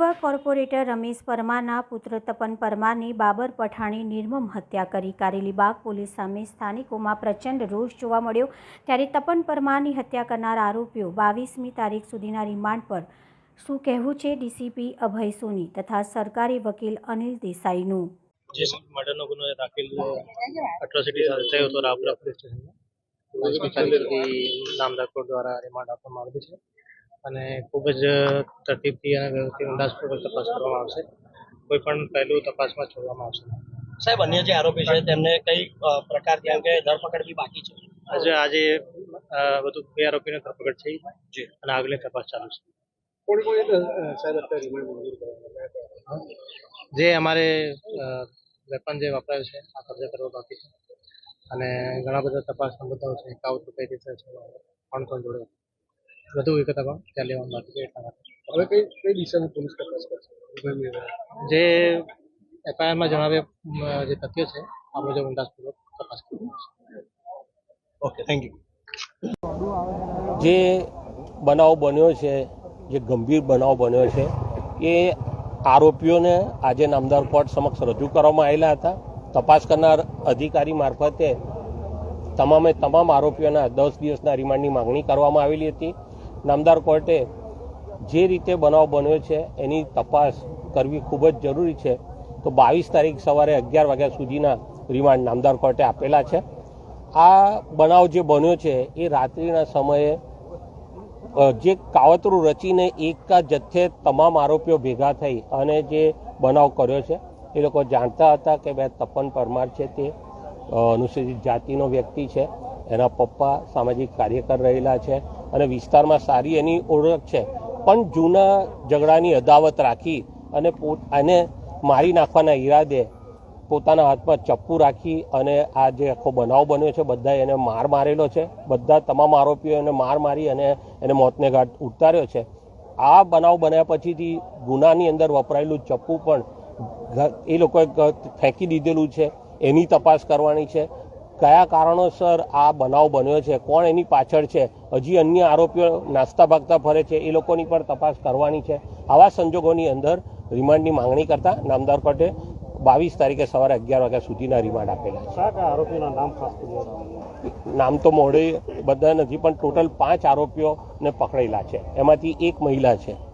પૂર્વ કોર્પોરેટર રમેશ પરમારના પુત્ર તપન પરમારની બાબર પઠાણી નિર્મમ હત્યા કરી. કારેલીબાગ પોલીસ સામે સ્થાનિકોમાં પ્રચંડ રોષ જોવા મળ્યો. ત્યારે તપન પરમારની હત્યા કરનાર આરોપીઓ બાવીસમી તારીખ સુધીના રિમાન્ડ પર. શું કહેવું છે ડીસીપી અભય સોની તથા સરકારી વકીલ અનિલ દેસાઈનું? જે મર્ડરનો ગુનો દાખલ એટ્રોસિટી થયો હતો રાપરા પોલીસ સ્ટેશનમાં. નામદાર દ્વારા રિમાન્ડ આપવામાં આવ્યું છે. અને ખૂબ જ તરતીબથી અને વ્યવસ્થિત અંદાજપૂર્વક તપાસ કરવામાં આવશે. કોઈ પણ પહેલું તપાસમાં છોડવામાં આવશે સાહેબ અન્ય જે આરોપી છે તેમને કઈ પ્રકાર પ્રકારની અંગે ધરપકડ બી બાકી છે. આજે આજે બધું વધુ બે આરોપીની ધરપકડ થઈ જી. અને આગલી તપાસ ચાલુ છે. જે અમારે વેપન જે વપરાયું છે આ કબજે કરવા બાકી છે. અને ઘણા બધા તપાસના મુદ્દાઓ છે કાવતરું કઈ રીતે છે કોણ કોણ જોડે? વધુ વિગત ત્યાં બાકી છે એટલા માટે હવે કઈ કઈ દિશામાં પોલીસ તપાસ કરશે? જે એફઆઈઆરમાં જણાવ્યા જે તથ્યો છે આ મુજબ ઊંડાણપૂર્વક તપાસ કરવામાં ઓકે થેન્ક યુ જે બનાવ બન્યો છે જે ગંભીર બનાવ બન્યો છે એ આરોપીઓને આજે નામદાર કોર્ટ સમક્ષ રજૂ કરવામાં આવેલા હતા. તપાસ કરનાર અધિકારી મારફતે તમામે તમામ આરોપીઓના દસ દિવસના રિમાન્ડની માંગણી કરવામાં આવેલી હતી. નામદાર કોર્ટે જે રીતે બનાવ બન્યો છે, એની તપાસ કરવી ખૂબ જ જરૂરી છે. તો બાવીસ તારીખ સવારે અગિયાર વાગ્યા સુધીના રિમાન્ડ નામદાર કોર્ટે આપેલા છે. આ બનાવ જે બન્યો છે, એ રાત્રિના સમયે જે કાવતરું રચીને એક જથ્થે તમામ આરોપીઓ ભેગા થઈ અને જે બનાવ કર્યો છે, એ લોકો જાણતા હતા કે બે તપન પરમાર છે તે અનુસૂચિત જાતિનો વ્યક્તિ છે. એના પપ્પા સામાજિક કાર્યકર રહેલા છે. અને વિસ્તારમાં સારી એની ઓળખ છે. પણ જૂના ઝઘડાની અદાવત રાખી અને આને મારી નાખવાના ઈરાદે પોતાના હાથમાં ચપ્પુ રાખી અને આ જે આખો બનાવ બન્યો છે બધા એને માર મારેલો છે. બધા તમામ આરોપીઓ એને માર મારી અને એને મોતને ઘાટ ઉતાર્યો છે. આ બનાવ બન્યા પછીથી ગુનાની અંદર વપરાયેલું ચપ્પુ પણ એ લોકોએ ફેંકી દીધેલું છે. એની તપાસ કરવાની છે. કયા કારણોસર આ બનાવ બન્યો છે? કોણ એની પાછળ છે? હજી અન્ય આરોપીઓ નાસ્તા ભાગતા ફરે છે. એ લોકોની પણ તપાસ કરવાની છે. આવા સંજોગોની અંદર રિમાન્ડની માંગણી કરતા નામદાર કોર્ટે બાવીસ તારીખે સવારે અગિયાર વાગ્યા સુધીના રિમાન્ડ આપેલા છે. આરોપીના નામ ખાસ નામ તો મોડે બધા નથી પણ ટોટલ પાંચ આરોપીઓને પકડેલા છે. એમાંથી એક મહિલા છે.